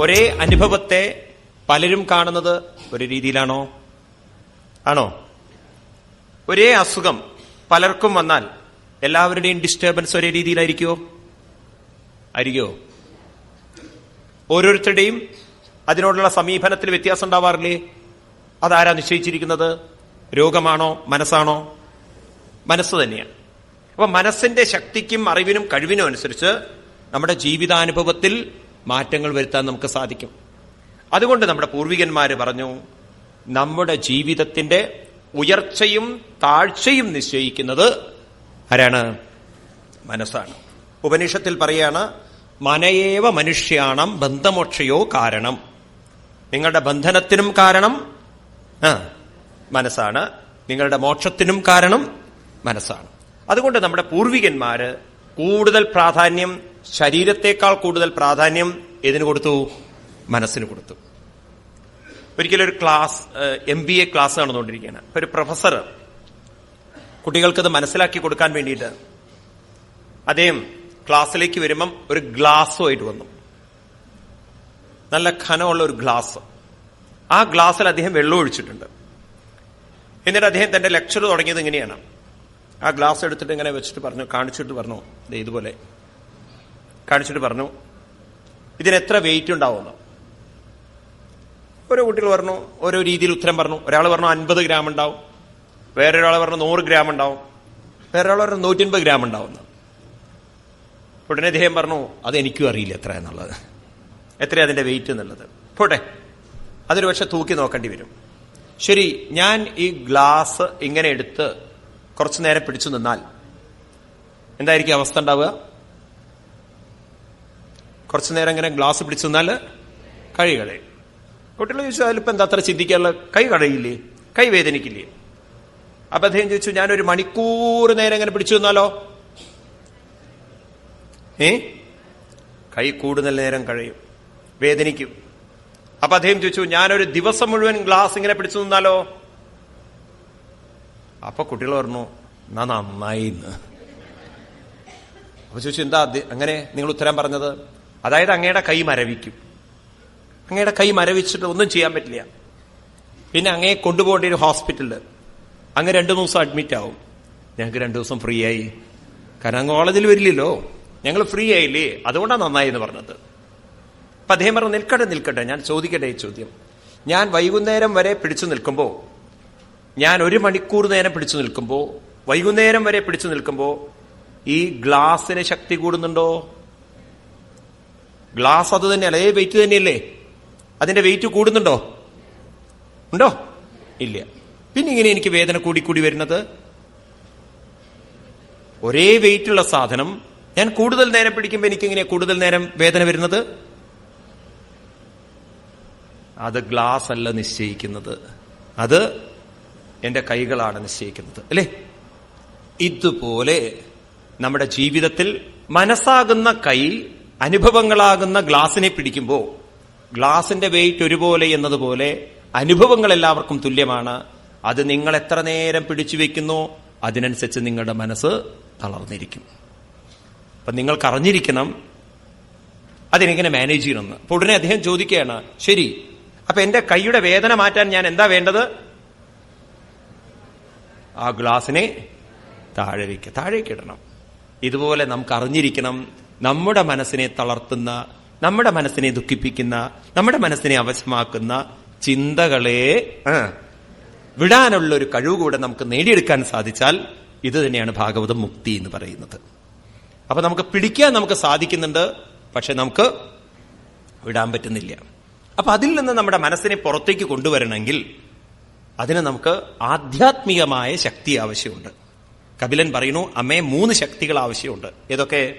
ഒരേ അനുഭവത്തെ പലരും കാണുന്നത് ഒരു രീതിയിലാണോ? ആണോ? ഒരേ അസുഖം പലർക്കും വന്നാൽ എല്ലാവരുടെയും ഡിസ്റ്റർബൻസ് ഒരേ രീതിയിലായിരിക്കുമോ ആയിരിക്കോ ഓരോരുത്തരുടെയും അതിനോടുള്ള സമീപനത്തിൽ വ്യത്യാസം ഉണ്ടാവാറില്ലേ? അതാരാ നിശ്ചയിച്ചിരിക്കുന്നത്? രോഗമാണോ? മനസ്സാണോ? മനസ്സ് തന്നെയാണ്. അപ്പൊ മനസ്സിന്റെ ശക്തിക്കും അറിവിനും കഴിവിനും അനുസരിച്ച് നമ്മുടെ ജീവിതാനുഭവത്തിൽ മാറ്റങ്ങൾ വരുത്താൻ നമുക്ക് സാധിക്കും. അതുകൊണ്ട് നമ്മുടെ പൂർവികന്മാർ പറഞ്ഞു നമ്മുടെ ജീവിതത്തിന്റെ ഉയർച്ചയും താഴ്ചയും നിശ്ചയിക്കുന്നത് ആരാണ്? മനസ്സാണ്. ഉപനിഷത്തിൽ പറയാണ് മനയേവ മനുഷ്യാണം ബന്ധമോക്ഷയോ കാരണം. നിങ്ങളുടെ ബന്ധനത്തിനും കാരണം ആ മനസ്സാണ്. നിങ്ങളുടെ മോക്ഷത്തിനും കാരണം മനസ്സാണ്. അതുകൊണ്ട് നമ്മുടെ പൂർവികന്മാര് കൂടുതൽ പ്രാധാന്യം ശരീരത്തെക്കാൾ കൂടുതൽ പ്രാധാന്യം ഏതിനു കൊടുത്തു? മനസ്സിന് കൊടുത്തു. ഒരിക്കലും ഒരു class M B A class നടന്നുകൊണ്ടിരിക്കുകയാണ്. ഒരു പ്രൊഫസർ കുട്ടികൾക്കത് മനസ്സിലാക്കി കൊടുക്കാൻ വേണ്ടിയിട്ട് അദ്ദേഹം ക്ലാസ്സിലേക്ക് വരുമ്പം ഒരു ഗ്ലാസ്സുമായിട്ട് വന്നു. നല്ല ഖനമുള്ള ഒരു ഗ്ലാസ്. ആ ഗ്ലാസ്സിൽ അദ്ദേഹം വെള്ളം ഒഴിച്ചിട്ടുണ്ട്. എന്നിട്ട് അദ്ദേഹം തന്റെ ലെക്ചർ തുടങ്ങിയത് ഇങ്ങനെയാണ്. ആ ഗ്ലാസ് എടുത്തിട്ട് ഇങ്ങനെ വെച്ചിട്ട് പറഞ്ഞു കാണിച്ചിട്ട് പറഞ്ഞു ഇതുപോലെ. കാണിച്ചിട്ട് പറഞ്ഞു ഇതിന് എത്ര വെയിറ്റ് ഉണ്ടാവുമെന്ന്? ഓരോ കുട്ടികൾ പറഞ്ഞു ഓരോ രീതിയിൽ ഉത്തരം പറഞ്ഞു. ഒരാൾ പറഞ്ഞു അൻപത് ഗ്രാം ഉണ്ടാവും. വേറൊരാൾ പറഞ്ഞു നൂറ് ഗ്രാം ഉണ്ടാവും. വേറൊരാൾ പറഞ്ഞു നൂറ്റൻപത് ഗ്രാം ഉണ്ടാവും ഉടനെ അദ്ദേഹം പറഞ്ഞു അത് എനിക്കും അറിയില്ല എത്ര എന്നുള്ളത്. എത്ര അതിന്റെ വെയിറ്റ് എന്നുള്ളത്? പോട്ടെ. അതൊരു പക്ഷെ തൂക്കി നോക്കേണ്ടി വരും. ശരി ഞാൻ ഈ ഗ്ലാസ് ഇങ്ങനെ എടുത്ത് കുറച്ചു നേരം പിടിച്ചു നിന്നാൽ എന്തായിരിക്കും അവസ്ഥ ഉണ്ടാവുക? കുറച്ചു നേരം ഇങ്ങനെ ഗ്ലാസ് പിടിച്ചു നിന്നാൽ കൈ കളയും. കുട്ടികൾ ചോദിച്ചു അതിലിപ്പോ എന്താ അത്ര ചിന്തിക്കാനുള്ള കൈ കടയില്ലേ കൈ വേദനിക്കില്ലേ? അപ്പൊ അദ്ദേഹം ചോദിച്ചു ഞാനൊരു മണിക്കൂർ നേരം ഇങ്ങനെ പിടിച്ചു നിന്നാലോ? ഏ? കൈ കൂടുതൽ നേരം കഴിയും വേദനിക്കും. അപ്പൊ അദ്ദേഹം ചോദിച്ചു ഞാനൊരു ദിവസം മുഴുവൻ ഗ്ലാസ് ഇങ്ങനെ പിടിച്ചു നിന്നാലോ? അപ്പൊ കുട്ടികൾ പറഞ്ഞു എന്നാ നന്നായി അപ്പൊ ചോദിച്ചു എന്താ അങ്ങനെ നിങ്ങൾ ഉത്തരം പറഞ്ഞത്? അതായത് അങ്ങയുടെ കൈ മരവിക്കും. അങ്ങയുടെ കൈ മരവിച്ചിട്ട് ഒന്നും ചെയ്യാൻ പറ്റില്ല. പിന്നെ അങ്ങയെ കൊണ്ടുപോകേണ്ട ഒരു ഹോസ്പിറ്റലിൽ അങ്ങ് രണ്ടു ദിവസം അഡ്മിറ്റ് ആവും. ഞങ്ങൾക്ക് രണ്ടു ദിവസം ഫ്രീ ആയി. കാരണം അങ്ങ് കോളേജിൽ വരില്ലല്ലോ. ഞങ്ങൾ ഫ്രീ ആയില്ലേ? അതുകൊണ്ടാണ് നന്നായി എന്ന് പറഞ്ഞത്. അപ്പൊ അദ്ദേഹം പറഞ്ഞു നിൽക്കട്ടെ നിൽക്കട്ടെ. ഞാൻ ചോദിക്കട്ടെ ഈ ചോദ്യം. ഞാൻ വൈകുന്നേരം വരെ പിടിച്ചു നിൽക്കുമ്പോൾ ഞാൻ ഒരു മണിക്കൂർ നേരം പിടിച്ചു നിൽക്കുമ്പോൾ വൈകുന്നേരം വരെ പിടിച്ചു നിൽക്കുമ്പോൾ ഈ ഗ്ലാസിന് ശക്തി കൂടുന്നുണ്ടോ? ഗ്ലാസ് അത് തന്നെയല്ല അതേ വെയിറ്റ് തന്നെയല്ലേ? അതിന്റെ വെയിറ്റ് കൂടുന്നുണ്ടോ? ഉണ്ടോ? ഇല്ല. പിന്നെ ഇങ്ങനെ എനിക്ക് വേദന കൂടിക്കൂടി കൂടി വരുന്നത്. ഒരേ വെയിറ്റുള്ള സാധനം. ഞാൻ കൂടുതൽ നേരം പിടിക്കുമ്പോൾ എനിക്ക് ഇങ്ങനെ കൂടുതൽ നേരം വേദന വരുന്നത്. അത് ഗ്ലാസ് അല്ല നിശ്ചയിക്കുന്നത്. അത് എന്റെ കൈകളാണ് നിശ്ചയിക്കുന്നത്. അല്ലേ? ഇതുപോലെ നമ്മുടെ ജീവിതത്തിൽ മനസ്സാകുന്ന കൈ അനുഭവങ്ങളാകുന്ന ഗ്ലാസിനെ പിടിക്കുമ്പോൾ ഗ്ലാസിന്റെ വെയിറ്റ് ഒരുപോലെ എന്നതുപോലെ അനുഭവങ്ങൾ എല്ലാവർക്കും തുല്യമാണ്. അത് നിങ്ങൾ എത്ര നേരം പിടിച്ചു വെക്കുന്നു അതിനനുസരിച്ച് നിങ്ങളുടെ മനസ്സ് തളർന്നിരിക്കും. അപ്പൊ നിങ്ങൾക്ക് അറിഞ്ഞിരിക്കണം അതിനെങ്ങനെ മാനേജ് ചെയ്യണമെന്ന്. അപ്പൊ ഉടനെ അദ്ദേഹം ചോദിക്കുകയാണ് ശരി അപ്പൊ എന്റെ കൈയുടെ വേദന മാറ്റാൻ ഞാൻ എന്താ വേണ്ടത്? ആ ഗ്ലാസിനെ താഴെ വയ്ക്കുക താഴേക്ക് ഇടണം. ഇതുപോലെ നമുക്ക് അറിഞ്ഞിരിക്കണം നമ്മുടെ മനസ്സിനെ തളർത്തുന്ന നമ്മുടെ മനസ്സിനെ ദുഃഖിപ്പിക്കുന്ന നമ്മുടെ മനസ്സിനെ അവശമാക്കുന്ന ചിന്തകളെ വിടാനുള്ള ഒരു കഴിവ് കൂടെ നമുക്ക് നേടിയെടുക്കാൻ സാധിച്ചാൽ ഇത് തന്നെയാണ് ഭാഗവതം മുക്തി എന്ന് പറയുന്നത്. അപ്പൊ നമുക്ക് പിടിക്കാൻ നമുക്ക് സാധിക്കുന്നുണ്ട് പക്ഷെ നമുക്ക് വിടാൻ പറ്റുന്നില്ല. അപ്പൊ അതിൽ നിന്ന് നമ്മുടെ മനസ്സിനെ പുറത്തേക്ക് കൊണ്ടുവരണമെങ്കിൽ അതിന് നമുക്ക് ആധ്യാത്മികമായ ശക്തി ആവശ്യമുണ്ട്. കപിലൻ പറയുന്നു അമ്മയെ മൂന്ന് ശക്തികൾ ആവശ്യമുണ്ട്. ഏതൊക്കെ?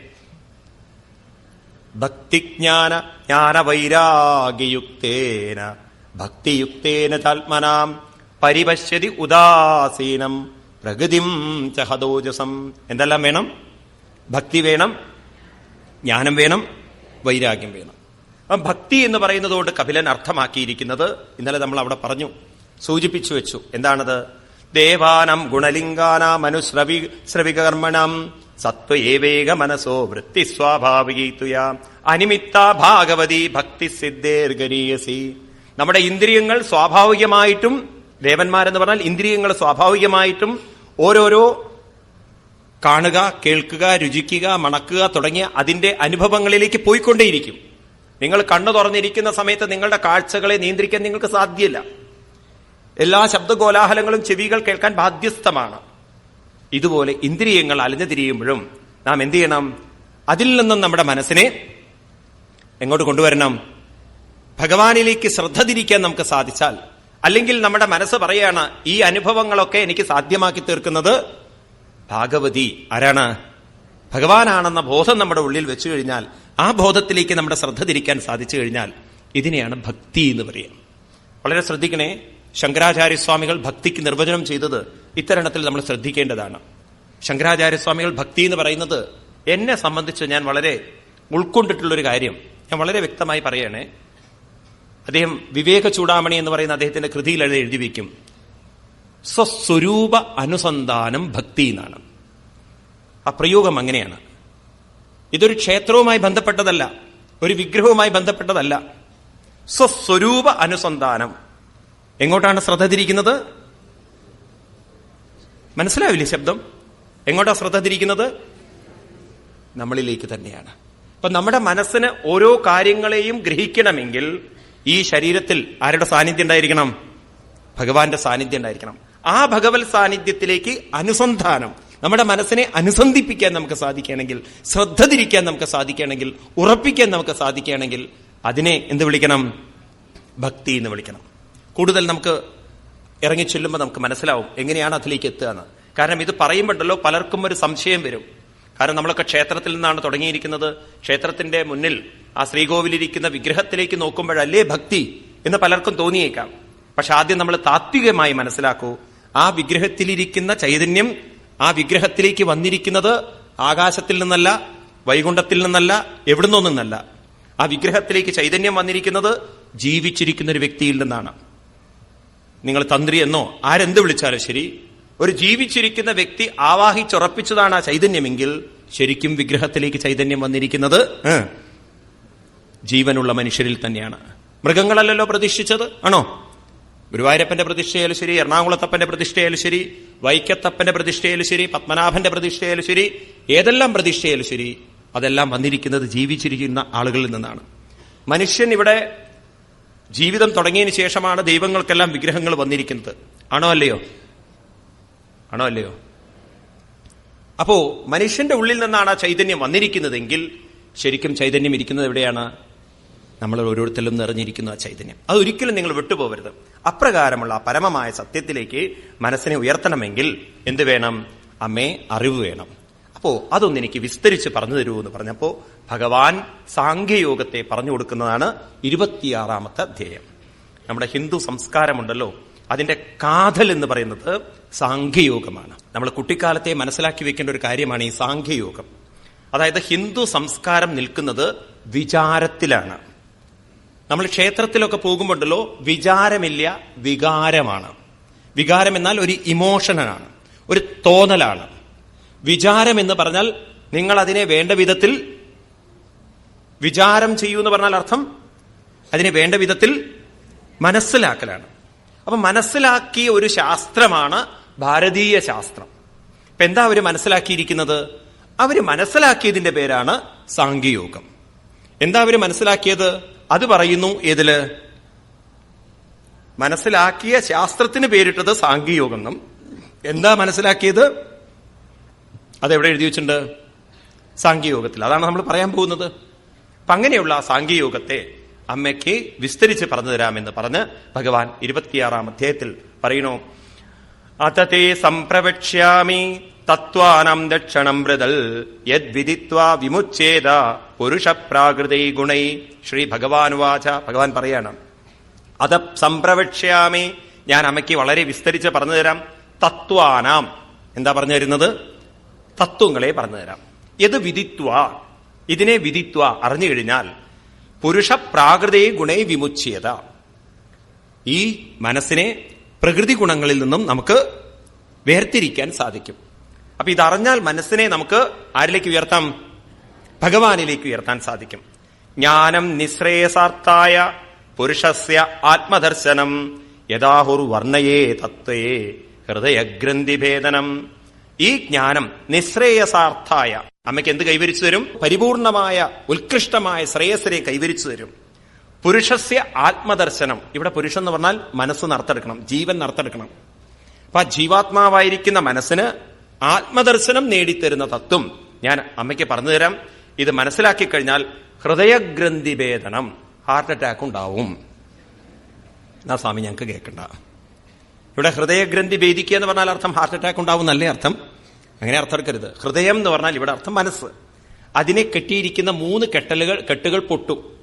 ഭക്തിജ്ഞാന ജ്ഞാന വൈരാഗ്യയുക്തേന ഭക്തിയുക്തേന ചാത്മനാം പരിപശ്യതി ഉദാസീനം. പ്രകൃതിം ചഹദോജസം എന്തെല്ലാം വേണം? ഭക്തി വേണം ജ്ഞാനം വേണം വൈരാഗ്യം വേണം. അപ്പം ഭക്തി എന്ന് പറയുന്നതുകൊണ്ട് കപിലൻ അർത്ഥമാക്കിയിരിക്കുന്നത് ഇന്നലെ നമ്മൾ അവിടെ പറഞ്ഞു സൂചിപ്പിച്ചു വെച്ചു. എന്താണത്? ദേവാനം ഗുണലിംഗാനാം അനുശ്രവി ശ്രവികർമ്മണം സത്വയേവേക മനസോ വൃത്തി സ്വാഭാവികീതുയ. അനിമിത്ത ഭാഗവതി ഭക്തി സിദ്ധേർഗരീയസി. നമ്മുടെ ഇന്ദ്രിയങ്ങൾ സ്വാഭാവികമായിട്ടും ദേവന്മാരെന്ന് പറഞ്ഞാൽ ഇന്ദ്രിയങ്ങൾ സ്വാഭാവികമായിട്ടും ഓരോരോ കാണുക കേൾക്കുക രുചിക്കുക മണക്കുക തുടങ്ങിയ അതിന്റെ അനുഭവങ്ങളിലേക്ക് പോയിക്കൊണ്ടേയിരിക്കും. നിങ്ങൾ കണ്ണു തുറന്നിരിക്കുന്ന സമയത്ത് നിങ്ങളുടെ കാഴ്ചകളെ നിയന്ത്രിക്കാൻ നിങ്ങൾക്ക് സാധ്യമല്ല എല്ലാ ശബ്ദകോലാഹലങ്ങളും ചെവികൾ കേൾക്കാൻ ബാധ്യസ്ഥമാണ്. ഇതുപോലെ ഇന്ദ്രിയങ്ങൾ അലഞ്ഞു തിരിയുമ്പോഴും നാം എന്ത് ചെയ്യണം? അതിൽ നിന്നും നമ്മുടെ മനസ്സിനെ എങ്ങോട്ട് കൊണ്ടുവരണം? ഭഗവാനിലേക്ക് ശ്രദ്ധ തിരിക്കാൻ നമുക്ക് സാധിച്ചാൽ അല്ലെങ്കിൽ നമ്മുടെ മനസ്സ് പറയാണ് ഈ അനുഭവങ്ങളൊക്കെ എനിക്ക് സാധ്യമാക്കി തീർക്കുന്നത് ഭാഗവതി. ആരാണ്? ഭഗവാനാണെന്ന ബോധം നമ്മുടെ ഉള്ളിൽ വെച്ചു കഴിഞ്ഞാൽ ആ ബോധത്തിലേക്ക് നമ്മുടെ ശ്രദ്ധ തിരിക്കാൻ സാധിച്ചു കഴിഞ്ഞാൽ ഇതിനെയാണ് ഭക്തി എന്ന് പറയുക. വളരെ ശ്രദ്ധിക്കണേ. ശങ്കരാചാര്യസ്വാമികൾ ഭക്തിക്ക് നിർവചനം ചെയ്തത് ഇത്തരണത്തിൽ നമ്മൾ ശ്രദ്ധിക്കേണ്ടതാണ്. ശങ്കരാചാര്യസ്വാമികൾ ഭക്തി എന്ന് പറയുന്നത് എന്നെ സംബന്ധിച്ച് ഞാൻ വളരെ ഉൾക്കൊണ്ടിട്ടുള്ളൊരു കാര്യം. ഞാൻ വളരെ വ്യക്തമായി പറയണേ. അദ്ദേഹം വിവേക ചൂടാമണി എന്ന് പറയുന്ന അദ്ദേഹത്തിന്റെ കൃതിയിൽ എഴുതി വയ്ക്കും. സ്വസ്വരൂപ അനുസന്ധാനം ഭക്തി എന്നാണ്. ആ പ്രയോഗം അങ്ങനെയാണ്. ഇതൊരു ക്ഷേത്രവുമായി ബന്ധപ്പെട്ടതല്ല. ഒരു വിഗ്രഹവുമായി ബന്ധപ്പെട്ടതല്ല. സ്വസ്വരൂപ അനുസന്ധാനം എങ്ങോട്ടാണ് ശ്രദ്ധ തിരിക്കുന്നത്? മനസ്സിലാവില്ലേ ശബ്ദം? എങ്ങോട്ടാണ് ശ്രദ്ധ തിരിക്കുന്നത്? നമ്മളിലേക്ക് തന്നെയാണ്. അപ്പൊ നമ്മുടെ മനസ്സിന് ഓരോ കാര്യങ്ങളെയും ഗ്രഹിക്കണമെങ്കിൽ ഈ ശരീരത്തിൽ ആരുടെ സാന്നിധ്യം ഉണ്ടായിരിക്കണം? ഭഗവാന്റെ സാന്നിധ്യം ഉണ്ടായിരിക്കണം. ആ ഭഗവത് സാന്നിധ്യത്തിലേക്ക് അനുസന്ധാനം നമ്മുടെ മനസ്സിനെ അനുസന്ധിപ്പിക്കാൻ നമുക്ക് സാധിക്കുകയാണെങ്കിൽ ശ്രദ്ധ തിരിക്കാൻ നമുക്ക് സാധിക്കുകയാണെങ്കിൽ ഉറപ്പിക്കാൻ നമുക്ക് സാധിക്കുകയാണെങ്കിൽ അതിനെ എന്ത് വിളിക്കണം? ഭക്തി എന്ന് വിളിക്കണം. കൂടുതൽ നമുക്ക് ഇറങ്ങി ചെല്ലുമ്പോൾ നമുക്ക് മനസ്സിലാവും എങ്ങനെയാണ് അതിലേക്ക് എത്തുക എന്ന്. കാരണം ഇത് പറയുമ്പോണ്ടല്ലോ പലർക്കും ഒരു സംശയം വരും. കാരണം നമ്മളൊക്കെ ക്ഷേത്രത്തിൽ നിന്നാണ് തുടങ്ങിയിരിക്കുന്നത്. ക്ഷേത്രത്തിന്റെ മുന്നിൽ ആ ശ്രീകോവിലിരിക്കുന്ന വിഗ്രഹത്തിലേക്ക് നോക്കുമ്പോഴല്ലേ ഭക്തി എന്ന് പലർക്കും തോന്നിയേക്കാം. പക്ഷെ ആദ്യം നമ്മൾ താത്വികമായി മനസ്സിലാക്കൂ. ആ വിഗ്രഹത്തിലിരിക്കുന്ന ചൈതന്യം ആ വിഗ്രഹത്തിലേക്ക് വന്നിരിക്കുന്നത് ആകാശത്തിൽ നിന്നല്ല വൈകുണ്ഠത്തിൽ നിന്നല്ല എവിടുന്നോ നിന്നല്ല. ആ വിഗ്രഹത്തിലേക്ക് ചൈതന്യം വന്നിരിക്കുന്നത് ജീവിച്ചിരിക്കുന്ന ഒരു വ്യക്തിയിൽ നിന്നാണ്. നിങ്ങൾ തന്ത്രി എന്നോ ആരെന്ത് വിളിച്ചാലും ശരി. ഒരു ജീവിച്ചിരിക്കുന്ന വ്യക്തി ആവാഹിച്ചുറപ്പിച്ചതാണ് ആ ചൈതന്യമെങ്കിൽ ശരിക്കും വിഗ്രഹത്തിലേക്ക് ചൈതന്യം വന്നിരിക്കുന്നത് ജീവനുള്ള മനുഷ്യരിൽ തന്നെയാണ്. മൃഗങ്ങളല്ലല്ലോ പ്രതിഷ്ഠിച്ചത് ആണോ? ഗുരുവായൂരപ്പന്റെ പ്രതിഷ്ഠയായാലും ശരി എറണാകുളത്തപ്പന്റെ പ്രതിഷ്ഠയായാലും ശരി വൈക്കത്തപ്പന്റെ പ്രതിഷ്ഠയായാലും ശരി പത്മനാഭന്റെ പ്രതിഷ്ഠയായാലും ശരി ഏതെല്ലാം പ്രതിഷ്ഠയായാലും ശരി അതെല്ലാം വന്നിരിക്കുന്നത് ജീവിച്ചിരിക്കുന്ന ആളുകളിൽ നിന്നാണ്. മനുഷ്യൻ ഇവിടെ ജീവിതം തുടങ്ങിയതിന് ശേഷമാണ് ദൈവങ്ങൾക്കെല്ലാം വിഗ്രഹങ്ങൾ വന്നിരിക്കുന്നത്. ആണോ അല്ലയോ? ആണോ അല്ലയോ? അപ്പോ മനുഷ്യന്റെ ഉള്ളിൽ നിന്നാണ് ആ ചൈതന്യം വന്നിരിക്കുന്നതെങ്കിൽ ശരിക്കും ചൈതന്യം ഇരിക്കുന്നത് എവിടെയാണ്? നമ്മൾ ഓരോരുത്തരിലും നിറഞ്ഞിരിക്കുന്ന ആ ചൈതന്യം. അത് ഒരിക്കലും നിങ്ങൾ വിട്ടുപോകരുത്. അപ്രകാരമുള്ള ആ പരമമായ സത്യത്തിലേക്ക് മനസ്സിനെ ഉയർത്തണമെങ്കിൽ എന്ത് വേണം? അമ്മേ അറിവ് വേണം. അപ്പോ അതൊന്ന് എനിക്ക് വിസ്തരിച്ച് പറഞ്ഞു തരൂ എന്ന് പറഞ്ഞപ്പോ ഭഗവാൻ സാഖ്യയോഗത്തെ പറഞ്ഞു കൊടുക്കുന്നതാണ് ഇരുപത്തിയാറാമത്തെ അധ്യായം. നമ്മുടെ ഹിന്ദു സംസ്കാരമുണ്ടല്ലോ അതിന്റെ കാതൽ എന്ന് പറയുന്നത് സാഖ്യയോഗമാണ്. നമ്മൾ കുട്ടിക്കാലത്തെ മനസ്സിലാക്കി വെക്കേണ്ട ഒരു കാര്യമാണ് ഈ സാഖ്യയോഗം. അതായത് ഹിന്ദു സംസ്കാരം നിൽക്കുന്നത് വിചാരത്തിലാണ്. നമ്മൾ ക്ഷേത്രത്തിലൊക്കെ പോകുമ്പോണ്ടല്ലോ വിചാരമില്ല വികാരമാണ്. വികാരം എന്നാൽ ഒരു ഇമോഷനാണ് ഒരു തോന്നലാണ്. വിചാരം എന്ന് പറഞ്ഞാൽ നിങ്ങൾ അതിനെ വേണ്ട വിധത്തിൽ വിചാരം ചെയ്യൂ എന്ന് പറഞ്ഞാൽ അർത്ഥം അതിനെ വേണ്ട വിധത്തിൽ മനസ്സിലാക്കലാണ്. അപ്പൊ മനസ്സിലാക്കിയ ഒരു ശാസ്ത്രമാണ് ഭാരതീയ ശാസ്ത്രം. ഇപ്പൊ എന്താ അവർ മനസ്സിലാക്കിയിരിക്കുന്നത്? അവർ മനസ്സിലാക്കിയതിന്റെ പേരാണ് സാങ്കേയോഗം എന്താ അവർ മനസ്സിലാക്കിയത്? അത് പറയുന്നു ഏതിൽ? മനസ്സിലാക്കിയ ശാസ്ത്രത്തിന് പേരിട്ടത് സാങ്കേയോഗം എന്നും. എന്താ മനസ്സിലാക്കിയത്? അതെവിടെ എഴുതി വെച്ചിട്ടുണ്ട്? സാങ്കേയോഗത്തിൽ അതാണ് നമ്മൾ പറയാൻ പോകുന്നത്. അപ്പൊ അങ്ങനെയുള്ള സാങ്കേയോഗത്തെ അമ്മയ്ക്ക് വിസ്തരിച്ച് പറഞ്ഞു തരാമെന്ന് പറഞ്ഞ് ഭഗവാൻ ഇരുപത്തിയാറാം അധ്യായത്തിൽ പറയണോ അതത്തെ സംപ്രവക്ഷ്യാമി തത്വാനം ദക്ഷണം മൃതൽ വിമുച്ചേത പുരുഷ പ്രാകൃതി ഗുണൈ ശ്രീ ഭഗവാൻ വാച ഭഗവാൻ പറയാണ് അത് സംപ്രവക്ഷ്യാമി ഞാൻ അമ്മയ്ക്ക് വളരെ വിസ്തരിച്ച് പറഞ്ഞു തരാം തത്വാനാം എന്താ പറഞ്ഞു തരുന്നത്? തത്വങ്ങളെ പറഞ്ഞു തരാം. യത് വിധിത്വ ഇതിനെ വിധിത്വ അറിഞ്ഞു കഴിഞ്ഞാൽ പുരുഷ പ്രാകൃതയെ ഗുണേ വിമുച്ഛ്യത. ഈ മനസ്സിനെ പ്രകൃതി ഗുണങ്ങളിൽ നിന്നും നമുക്ക് വേർതിരിക്കാൻ സാധിക്കും. അപ്പൊ ഇതറിഞ്ഞാൽ മനസ്സിനെ നമുക്ക് ആരിലേക്ക് ഉയർത്താം? ഭഗവാനിലേക്ക് ഉയർത്താൻ സാധിക്കും. ജ്ഞാനം നിശ്രേയസാർത്ഥായ പുരുഷസ്യ ആത്മദർശനം യഥാഹുർ വർണയേ തത്വേ ഹൃദയഗ്രന്ഥിഭേദനം. ഈ ജ്ഞാനം നിശ്രേയസാർത്ഥായ അമ്മയ്ക്ക് എന്ത് കൈവരിച്ചു തരും? പരിപൂർണമായ ഉത്കൃഷ്ടമായ ശ്രേയസ്സിനെ കൈവരിച്ചു തരും. പുരുഷസ്യ ആത്മദർശനം. ഇവിടെ പുരുഷൻ എന്ന് പറഞ്ഞാൽ മനസ്സ് നർത്തെടുക്കണം ജീവൻ നർത്തെടുക്കണം അപ്പൊ ആ ജീവാത്മാവായിരിക്കുന്ന മനസ്സിന് ആത്മദർശനം നേടിത്തരുന്ന തത്വം ഞാൻ അമ്മയ്ക്ക് പറഞ്ഞു തരാം. ഇത് മനസ്സിലാക്കി കഴിഞ്ഞാൽ ഹൃദയഗ്രന്ഥി ഭേദനം ഹാർട്ട് അറ്റാക്ക് ഉണ്ടാവും. എന്നാ സ്വാമി ഞങ്ങൾക്ക് കേൾക്കണ്ട. ഇവിടെ ഹൃദയഗ്രന്ഥി ഭേദിക്കുക എന്ന് പറഞ്ഞാൽ അർത്ഥം ഹാർട്ട് അറ്റാക്ക് ഉണ്ടാവും എന്നല്ലേ അർത്ഥം? അങ്ങനെ അർത്ഥം എടുക്കരുത്. ഹൃദയം എന്ന് പറഞ്ഞാൽ ഇവിടെ അർത്ഥം മനസ്സ്. അതിനെ കെട്ടിയിരിക്കുന്ന മൂന്ന് കെട്ടലുകൾ കെട്ടുകൾ പൊട്ടു.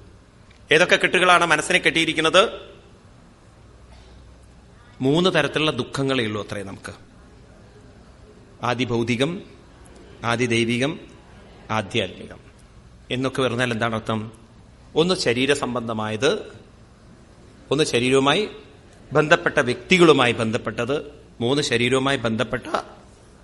ഏതൊക്കെ കെട്ടുകളാണ് മനസ്സിനെ കെട്ടിയിരിക്കുന്നത്? മൂന്ന് തരത്തിലുള്ള ദുഃഖങ്ങളേ ഉള്ളൂ അത്രേ നമുക്ക്. ആദി ഭൗതികം ആദി ദൈവികം ആധ്യാത്മികം എന്നൊക്കെ പറഞ്ഞാൽ എന്താണ് അർത്ഥം? ഒന്ന് ശരീര സംബന്ധമായത് ഒന്ന് ശരീരവുമായി ബന്ധപ്പെട്ട വ്യക്തികളുമായി ബന്ധപ്പെട്ടത് മൂന്ന് ശരീരവുമായി ബന്ധപ്പെട്ട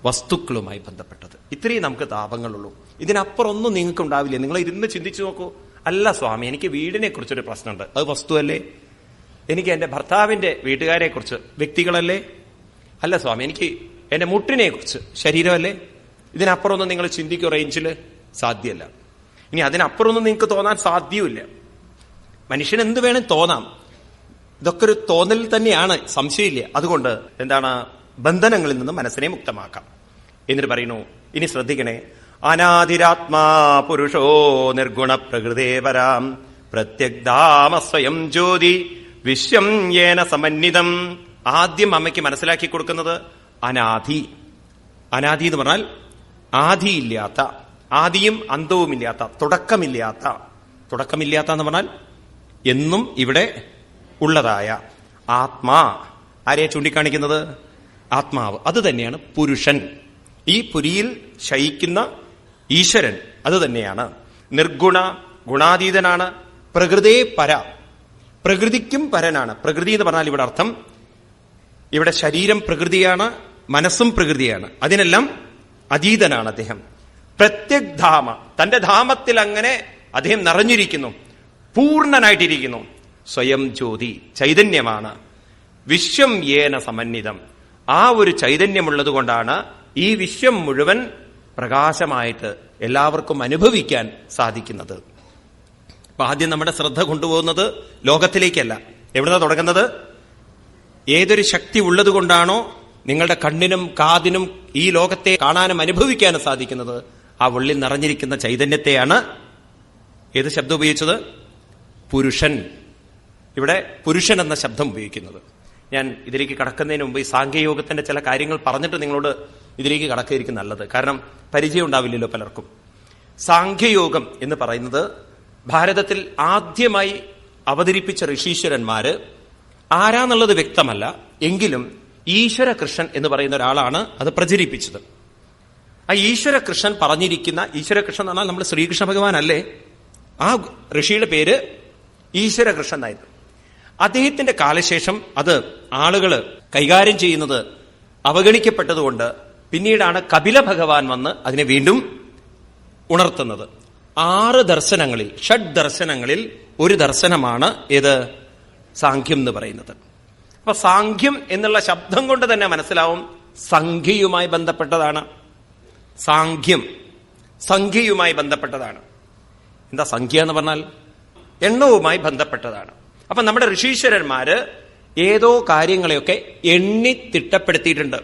വസ്തുക്കളുമായി ബന്ധപ്പെട്ടത്. ഇത്രയും നമുക്ക് താപങ്ങളുള്ളൂ. ഇതിനപ്പുറം ഒന്നും നിങ്ങൾക്ക് ഉണ്ടാവില്ല നിങ്ങൾ ഇരുന്ന് ചിന്തിച്ചു നോക്കൂ. അല്ല സ്വാമി എനിക്ക് വീടിനെ കുറിച്ചൊരു പ്രശ്നമുണ്ട്. അത് വസ്തുവല്ലേ? എനിക്ക് എന്റെ ഭർത്താവിന്റെ വീട്ടുകാരെ കുറിച്ച് വ്യക്തികളല്ലേ? അല്ല സ്വാമി എനിക്ക് എന്റെ മുട്ടിനെ കുറിച്ച് ശരീരമല്ലേ? ഇതിനപ്പുറമൊന്നും നിങ്ങൾ ചിന്തിക്കും റേഞ്ചിൽ സാധ്യമല്ല ഇനി അതിനപ്പുറമൊന്നും നിങ്ങൾക്ക് തോന്നാൻ സാധ്യവുമില്ല. മനുഷ്യൻ എന്ത് വേണം തോന്നാം. ഇതൊക്കെ ഒരു തോന്നൽ തന്നെയാണ്. സംശയമില്ല. അതുകൊണ്ട് എന്താണ്? ബന്ധനങ്ങളിൽ നിന്ന് മനസ്സിനെ മുക്തമാക്കാം. എന്നിട്ട് പറയുന്നു ഇനി ശ്രദ്ധിക്കണേ. അനാദിരാത്മാ പുരുഷോ നിർഗുണ പ്രകൃതേപരാം പ്രത്യഗ്ധാമ സ്വയം ജ്യോതി വിശ്വം ഏന സമന്വിതം. ആദ്യം അമ്മയ്ക്ക് മനസ്സിലാക്കി കൊടുക്കുന്നത് അനാദി. അനാദി എന്ന് പറഞ്ഞാൽ ആദിയില്ലാത്ത ആദിയും അന്തവുമില്ലാത്ത തുടക്കമില്ലാത്ത. തുടക്കമില്ലാത്ത എന്ന് പറഞ്ഞാൽ എന്നും ഇവിടെ ഉള്ളതായ ആത്മാ. ആരെയെ ചൂണ്ടിക്കാണിക്കുന്നത്? ആത്മാവ്. അത് തന്നെയാണ് പുരുഷൻ. ഈ പുരിയിൽ ശയിക്കുന്ന ഈശ്വരൻ അത് തന്നെയാണ്. നിർഗുണ ഗുണാതീതനാണ് പ്രകൃതേ പര. പ്രകൃതിക്കും പരനാണ്. പ്രകൃതി എന്ന് പറഞ്ഞാൽ ഇവിടെ അർത്ഥം ഇവിടെ ശരീരം പ്രകൃതിയാണ് മനസ്സും പ്രകൃതിയാണ്. അതിനെല്ലാം അതീതനാണ് അദ്ദേഹം. പ്രത്യക് ധാമ തന്റെ ധാമത്തിൽ അങ്ങനെ അദ്ദേഹം നിറഞ്ഞിരിക്കുന്നു. പൂർണനായിട്ടിരിക്കുന്നു. സ്വയം ജ്യോതി. ചൈതന്യമാണ്. വിശ്വം ഏന സമന്വിതം. ആ ഒരു ചൈതന്യമുള്ളത് കൊണ്ടാണ് ഈ വിശ്വം മുഴുവൻ പ്രകാശമായിട്ട് എല്ലാവർക്കും അനുഭവിക്കാൻ സാധിക്കുന്നത്. അപ്പൊ ആദ്യം നമ്മുടെ ശ്രദ്ധ കൊണ്ടുപോകുന്നത് ലോകത്തിലേക്കല്ല. എവിടുന്ന തുടങ്ങുന്നത്? ഏതൊരു ശക്തി ഉള്ളതുകൊണ്ടാണോ നിങ്ങളുടെ കണ്ണിനും കാതിനും ഈ ലോകത്തെ കാണാനും അനുഭവിക്കാനും സാധിക്കുന്നത്. ആ ഉള്ളിൽ നിറഞ്ഞിരിക്കുന്ന ചൈതന്യത്തെയാണ് ഏത് ശബ്ദം ഉപയോഗിച്ചത്? പുരുഷൻ. ഇവിടെ പുരുഷൻ എന്ന ശബ്ദം ഉപയോഗിക്കുന്നത്. ഞാൻ ഇതിലേക്ക് കടക്കുന്നതിന് മുമ്പ് ഈ സാങ്കേയോഗത്തിന്റെ ചില കാര്യങ്ങൾ പറഞ്ഞിട്ട് നിങ്ങളോട് ഇതിലേക്ക് കടക്കുകയായിരിക്കും നല്ലത്. കാരണം പരിചയം ഉണ്ടാവില്ലല്ലോ പലർക്കും. സാഖ്യയോഗം എന്ന് പറയുന്നത് ഭാരതത്തിൽ ആദ്യമായി അവതരിപ്പിച്ച ഋഷീശ്വരന്മാര് ആരാന്നുള്ളത് വ്യക്തമല്ല. എങ്കിലും ഈശ്വര കൃഷ്ണൻ എന്ന് പറയുന്ന ഒരാളാണ് അത് പ്രചരിപ്പിച്ചത്. ആ ഈശ്വര കൃഷ്ണൻ പറഞ്ഞിരിക്കുന്ന ഈശ്വര കൃഷ്ണൻ എന്ന് പറഞ്ഞാൽ നമ്മൾ ശ്രീകൃഷ്ണ ഭഗവാൻ അല്ലേ ആ ഋഷിയുടെ പേര് ഈശ്വര കൃഷ്ണൻ എന്നായിരുന്നു. അദ്ദേഹത്തിന്റെ കാലശേഷം അത് ആളുകൾ കൈകാര്യം ചെയ്യുന്നത് അവഗണിക്കപ്പെട്ടതുകൊണ്ട് പിന്നീടാണ് കപില ഭഗവാൻ വന്ന് അതിനെ വീണ്ടും ഉണർത്തുന്നത്. ആറ് ദർശനങ്ങളിൽ ഷഡ് ദർശനങ്ങളിൽ ഒരു ദർശനമാണ് ഏത്? സാഖ്യം എന്ന് പറയുന്നത്. അപ്പൊ സാഖ്യം എന്നുള്ള ശബ്ദം കൊണ്ട് തന്നെ മനസ്സിലാവും സംഖ്യയുമായി ബന്ധപ്പെട്ടതാണ്. സാഖ്യം സംഖ്യയുമായി ബന്ധപ്പെട്ടതാണ്. എന്താ സംഖ്യ എന്ന് പറഞ്ഞാൽ? എണ്ണവുമായി ബന്ധപ്പെട്ടതാണ്. അപ്പൊ നമ്മുടെ ഋഷീശ്വരന്മാര് ഏതോ കാര്യങ്ങളെയൊക്കെ എണ്ണി തിട്ടപ്പെടുത്തിയിട്ടുണ്ട്.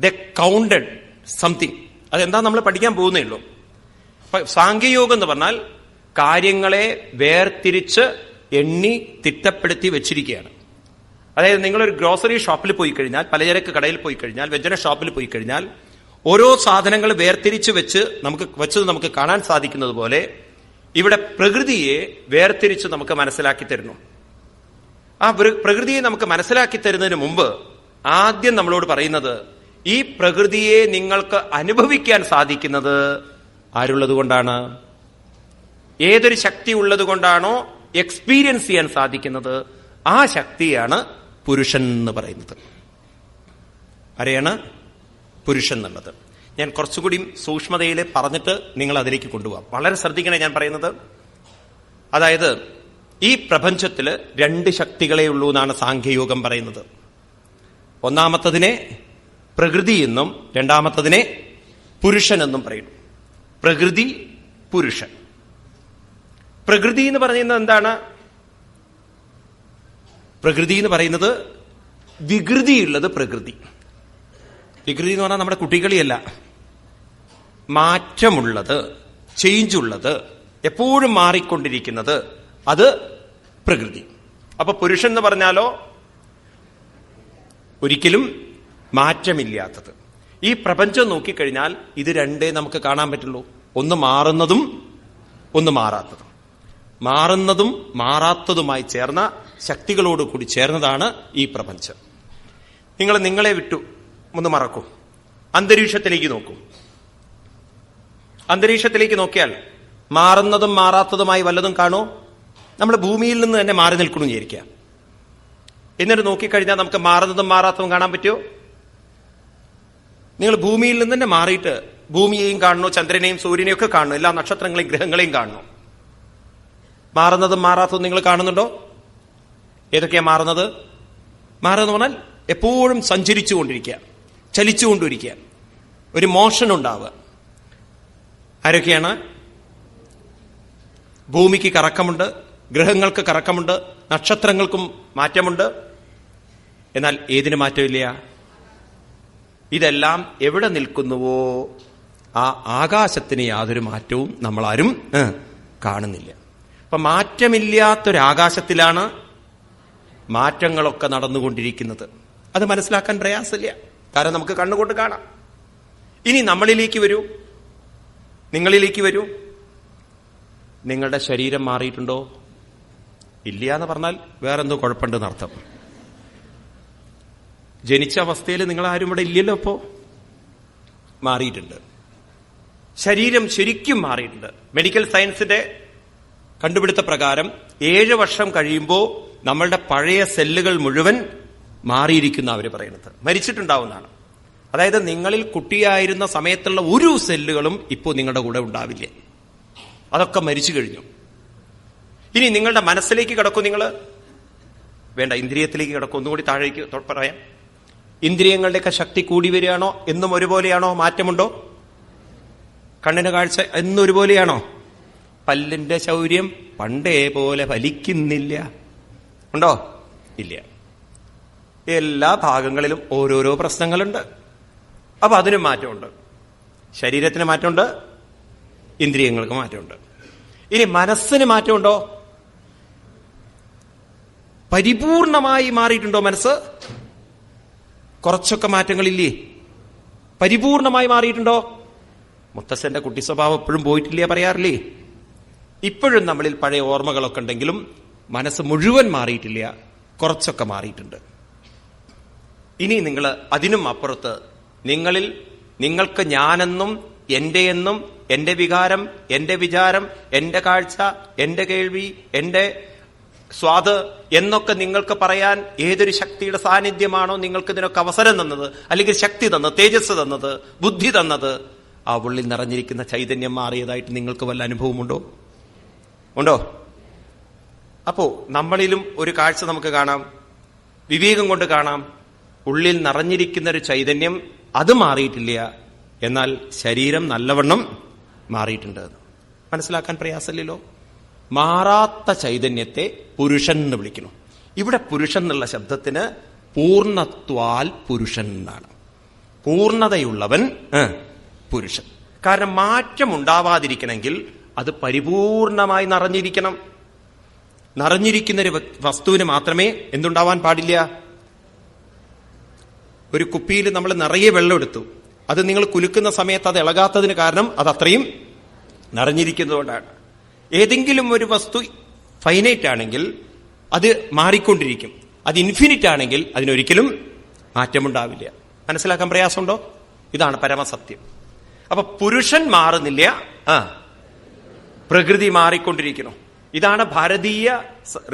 ദ കൗണ്ടഡ് സംതിങ് അതെന്താ നമ്മൾ പഠിക്കാൻ പോകുന്നേ ഉള്ളൂ. സാങ്കേയോഗം എന്ന് പറഞ്ഞാൽ കാര്യങ്ങളെ വേർതിരിച്ച് എണ്ണി തിട്ടപ്പെടുത്തി വെച്ചിരിക്കുകയാണ്. അതായത് നിങ്ങളൊരു ഗ്രോസറി ഷോപ്പിൽ പോയി കഴിഞ്ഞാൽ പലചരക്ക് കടയിൽ പോയി കഴിഞ്ഞാൽ വ്യഞ്ജന ഷോപ്പിൽ പോയി കഴിഞ്ഞാൽ ഓരോ സാധനങ്ങൾ വേർതിരിച്ച് വെച്ച് നമുക്ക് വെച്ചത് നമുക്ക് കാണാൻ സാധിക്കുന്നത് പോലെ ഇവിടെ പ്രകൃതിയെ വേർതിരിച്ച് നമുക്ക് മനസ്സിലാക്കി തരുന്നു. ആ പ്ര- പ്രകൃതിയെ നമുക്ക് മനസ്സിലാക്കി തരുന്നതിന് മുമ്പ് ആദ്യം നമ്മളോട് പറയുന്നത് ഈ പ്രകൃതിയെ നിങ്ങൾക്ക് അനുഭവിക്കാൻ സാധിക്കുന്നത് ആരുള്ളത് ഏതൊരു ശക്തി ഉള്ളത് കൊണ്ടാണോ എക്സ്പീരിയൻസ് ചെയ്യാൻ സാധിക്കുന്നത്? ആ ശക്തിയാണ് പുരുഷൻ എന്ന് പറയുന്നത്. ആരെയാണ്? പുരുഷൻ എന്നുള്ളത്. ഞാൻ കുറച്ചുകൂടി സൂക്ഷ്മതയിൽ പറഞ്ഞിട്ട് നിങ്ങൾ അതിലേക്ക് കൊണ്ടുപോകാം വളരെ ശ്രദ്ധിക്കണേ ഞാൻ പറയുന്നത്. അതായത് ഈ പ്രപഞ്ചത്തിൽ രണ്ട് ശക്തികളെ ഉള്ളൂ എന്നാണ് സാഖ്യയോഗം പറയുന്നത്. ഒന്നാമത്തതിനെ പ്രകൃതി എന്നും രണ്ടാമത്തതിനെ പുരുഷൻ എന്നും പറയുന്നു. പ്രകൃതി പുരുഷൻ. പ്രകൃതി എന്ന് പറയുന്നത് എന്താണ്? പ്രകൃതി എന്ന് പറയുന്നത് വികൃതിയുള്ളത് പ്രകൃതി. വികൃതി എന്ന് പറഞ്ഞാൽ നമ്മുടെ കുട്ടികളിയല്ല. മാറ്റമുള്ളത് ചേഞ്ച് ഉള്ളത് എപ്പോഴും മാറിക്കൊണ്ടിരിക്കുന്നത് അത് പ്രകൃതി. അപ്പൊ പുരുഷൻ എന്ന് പറഞ്ഞാലോ ഒരിക്കലും മാറ്റമില്ലാത്തത്. ഈ പ്രപഞ്ചം നോക്കിക്കഴിഞ്ഞാൽ ഇത് രണ്ടേ നമുക്ക് കാണാൻ പറ്റുള്ളൂ. ഒന്ന് മാറുന്നതും ഒന്ന് മാറാത്തതും. മാറുന്നതും മാറാത്തതുമായി ചേർന്ന ശക്തികളോട് കൂടി ചേർന്നതാണ് ഈ പ്രപഞ്ചം. നിങ്ങൾ നിങ്ങളെ വിട്ടു. ഒന്ന് മറക്കൂ. അന്തരീക്ഷത്തിലേക്ക് നോക്കൂ. അന്തരീക്ഷത്തിലേക്ക് നോക്കിയാൽ മാറുന്നതും മാറാത്തതുമായി വല്ലതും കാണൂ? നമ്മൾ ഭൂമിയിൽ നിന്ന് തന്നെ മാറി നിൽക്കണമെന്ന് വിചാരിക്കുക. എന്നിട്ട് നോക്കിക്കഴിഞ്ഞാൽ നമുക്ക് മാറുന്നതും മാറാത്തതും കാണാൻ പറ്റുമോ? നിങ്ങൾ ഭൂമിയിൽ നിന്ന് തന്നെ മാറിയിട്ട് ഭൂമിയെയും കാണണോ ചന്ദ്രനെയും സൂര്യനെയും ഒക്കെ കാണണോ എല്ലാ നക്ഷത്രങ്ങളെയും ഗ്രഹങ്ങളെയും കാണണോ? മാറുന്നതും മാറാത്തതും നിങ്ങൾ കാണുന്നുണ്ടോ? ഏതൊക്കെയാ മാറുന്നത്? മാറുന്നത് പറഞ്ഞാൽ എപ്പോഴും സഞ്ചരിച്ചുകൊണ്ടിരിക്കുക ചലിച്ചുകൊണ്ടിരിക്കുക. ഒരു മോഷൻ ഉണ്ടാവുക. ആരൊക്കെയാണ്? ഭൂമിക്ക് കറക്കമുണ്ട് ഗ്രഹങ്ങൾക്ക് കറക്കമുണ്ട് നക്ഷത്രങ്ങൾക്കും മാറ്റമുണ്ട്. എന്നാൽ ഏതിന് മാറ്റമില്ല? ഇതെല്ലാം എവിടെ നിൽക്കുന്നുവോ ആ ആകാശത്തിന് യാതൊരു മാറ്റവും നമ്മളാരും കാണുന്നില്ല. അപ്പൊ മാറ്റമില്ലാത്തൊരാകാശത്തിലാണ് മാറ്റങ്ങളൊക്കെ നടന്നുകൊണ്ടിരിക്കുന്നത്. അത് മനസ്സിലാക്കാൻ പ്രയാസമില്ല. കാരണം നമുക്ക് കണ്ണുകൊണ്ട് കാണാം. ഇനി നമ്മളിലേക്ക് വരൂ. നിങ്ങളിലേക്ക് വരൂ. നിങ്ങളുടെ ശരീരം മാറിയിട്ടുണ്ടോ? ഇല്ല എന്ന് പറഞ്ഞാൽ വേറെന്തോ കുഴപ്പമുണ്ടെന്ന് അർത്ഥം. ജനിച്ച അവസ്ഥയിൽ നിങ്ങൾ ആരും ഇവിടെ ഇല്ലല്ലോ അപ്പോ? മാറിയിട്ടുണ്ട്. ശരീരം ശരിക്കും മാറിയിട്ടുണ്ട്. മെഡിക്കൽ സയൻസിന്റെ കണ്ടുപിടുത്ത പ്രകാരം ഏഴ് വർഷം കഴിയുമ്പോൾ നമ്മളുടെ പഴയ സെല്ലുകൾ മുഴുവൻ മാറിയിരിക്കുന്ന അവർ പറയുന്നത്. മരിച്ചിട്ടുണ്ടാവുന്നതാണ്. അതായത് നിങ്ങളിൽ കുട്ടിയായിരുന്ന സമയത്തുള്ള ഒരു സെല്ലുകളും ഇപ്പോൾ നിങ്ങളുടെ കൂടെ ഉണ്ടാവില്ല. അതൊക്കെ മരിച്ചു കഴിഞ്ഞു. ഇനി നിങ്ങളുടെ മനസ്സിലേക്ക് കിടക്കും നിങ്ങൾ വേണ്ട ഇന്ദ്രിയത്തിലേക്ക് കിടക്കും. ഒന്നുകൂടി താഴേക്ക് പറയാം. ഇന്ദ്രിയങ്ങളുടെയൊക്കെ ശക്തി കൂടി വരികയാണോ? എന്നും ഒരുപോലെയാണോ? മാറ്റമുണ്ടോ? കണ്ണിന് കാഴ്ച എന്നും ഒരുപോലെയാണോ? പല്ലിന്റെ ശൗര്യം പണ്ടേ പോലെ ഫലിക്കുന്നില്ല. ഉണ്ടോ? ഇല്ല. എല്ലാ ഭാഗങ്ങളിലും ഓരോരോ പ്രശ്നങ്ങളുണ്ട്. അപ്പൊ അതിനും മാറ്റമുണ്ട്. ശരീരത്തിന് മാറ്റമുണ്ട് ഇന്ദ്രിയങ്ങൾക്ക് മാറ്റമുണ്ട്. ഇനി മനസ്സിന് മാറ്റമുണ്ടോ? പരിപൂർണമായി മാറിയിട്ടുണ്ടോ മനസ്സ്? കുറച്ചൊക്കെ മാറ്റങ്ങളില്ലേ? പരിപൂർണമായി മാറിയിട്ടുണ്ടോ? മുത്തശ്ശന്റെ കുട്ടി സ്വഭാവം എപ്പോഴും പോയിട്ടില്ലേ പറയാറില്ലേ? ഇപ്പോഴും നമ്മളിൽ പഴയ ഓർമ്മകളൊക്കെ ഉണ്ടെങ്കിലും മനസ്സ് മുഴുവൻ മാറിയിട്ടില്ല. കുറച്ചൊക്കെ മാറിയിട്ടുണ്ട്. ഇനി നിങ്ങൾ അതിനും അപ്പുറത്ത് നിങ്ങളിൽ നിങ്ങൾക്ക് ഞാനെന്നും എന്റെ എന്നും എന്റെ വികാരം എന്റെ വിചാരം എന്റെ കാഴ്ച എന്റെ കേൾവി എന്റെ സ്വാദ് എന്നൊക്കെ നിങ്ങൾക്ക് പറയാൻ ഏതൊരു ശക്തിയുടെ സാന്നിധ്യമാണോ നിങ്ങൾക്ക് ഇതിനൊക്കെ അവസരം തന്നത്? അല്ലെങ്കിൽ ശക്തി തന്നത് തേജസ് തന്നത് ബുദ്ധി തന്നത്? ആ ഉള്ളിൽ നിറഞ്ഞിരിക്കുന്ന ചൈതന്യം മാറിയതായിട്ട് നിങ്ങൾക്ക് വല്ല അനുഭവമുണ്ടോ? ഉണ്ടോ? അപ്പോ നമ്മളിലും ഒരു കാഴ്ച നമുക്ക് കാണാം. വിവേകം കൊണ്ട് കാണാം. ഉള്ളിൽ നിറഞ്ഞിരിക്കുന്ന ഒരു ചൈതന്യം അത് മാറിയിട്ടില്ല. എന്നാൽ ശരീരം നല്ലവണ്ണം മാറിയിട്ടുണ്ട്. മനസ്സിലാക്കാൻ പ്രയാസമില്ലല്ലോ? മാറാത്ത ചൈതന്യത്തെ പുരുഷൻ എന്ന് വിളിക്കുന്നു. ഇവിടെ പുരുഷൻ എന്നുള്ള ശബ്ദത്തിന് പൂർണത്വാൽ പുരുഷൻ എന്നാണ്. പൂർണതയുള്ളവൻ പുരുഷൻ. കാരണം മാറ്റം ഉണ്ടാവാതിരിക്കണമെങ്കിൽ അത് പരിപൂർണമായി നിറഞ്ഞിരിക്കണം. നിറഞ്ഞിരിക്കുന്ന ഒരു വസ്തുവിന് മാത്രമേ എന്തുണ്ടാവാൻ പാടില്ല? ഒരു കുപ്പിയിൽ നമ്മൾ നിറയെ വെള്ളം എടുത്തു. അത് നിങ്ങൾ കുലുക്കുന്ന സമയത്ത് അത് ഇളകാത്തതിന് കാരണം അത് അത്രയും നിറഞ്ഞിരിക്കുന്നതുകൊണ്ടാണ്. ഏതെങ്കിലും ഒരു വസ്തു ഫൈനൈറ്റ് ആണെങ്കിൽ അത് മാറിക്കൊണ്ടിരിക്കും. അത് ഇൻഫിനിറ്റ് ആണെങ്കിൽ അതിനൊരിക്കലും മാറ്റമുണ്ടാവില്ല. മനസ്സിലാക്കാൻ പ്രയാസമുണ്ടോ? ഇതാണ് പരമസത്യം. അപ്പൊ പുരുഷൻ മാറുന്നില്ല. ആ. പ്രകൃതി മാറിക്കൊണ്ടിരിക്കുന്നു. ഇതാണ് ഭാരതീയ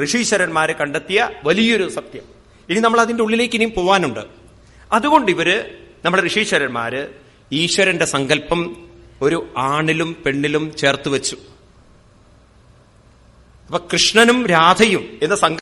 ഋഷീശ്വരന്മാരെ കണ്ടെത്തിയ വലിയൊരു സത്യം. ഇനി നമ്മൾ അതിന്റെ ഉള്ളിലേക്ക് ഇനിയും പോവാനുണ്ട്. അതുകൊണ്ട് ഇവർ നമ്മുടെ ഋഷീശ്വരന്മാര് ഈശ്വരന്റെ സങ്കല്പം ഒരു ആണിലും പെണ്ണിലും ചേർത്ത് വെച്ചു. അപ്പൊ കൃഷ്ണനും രാധയും എന്ന സങ്ക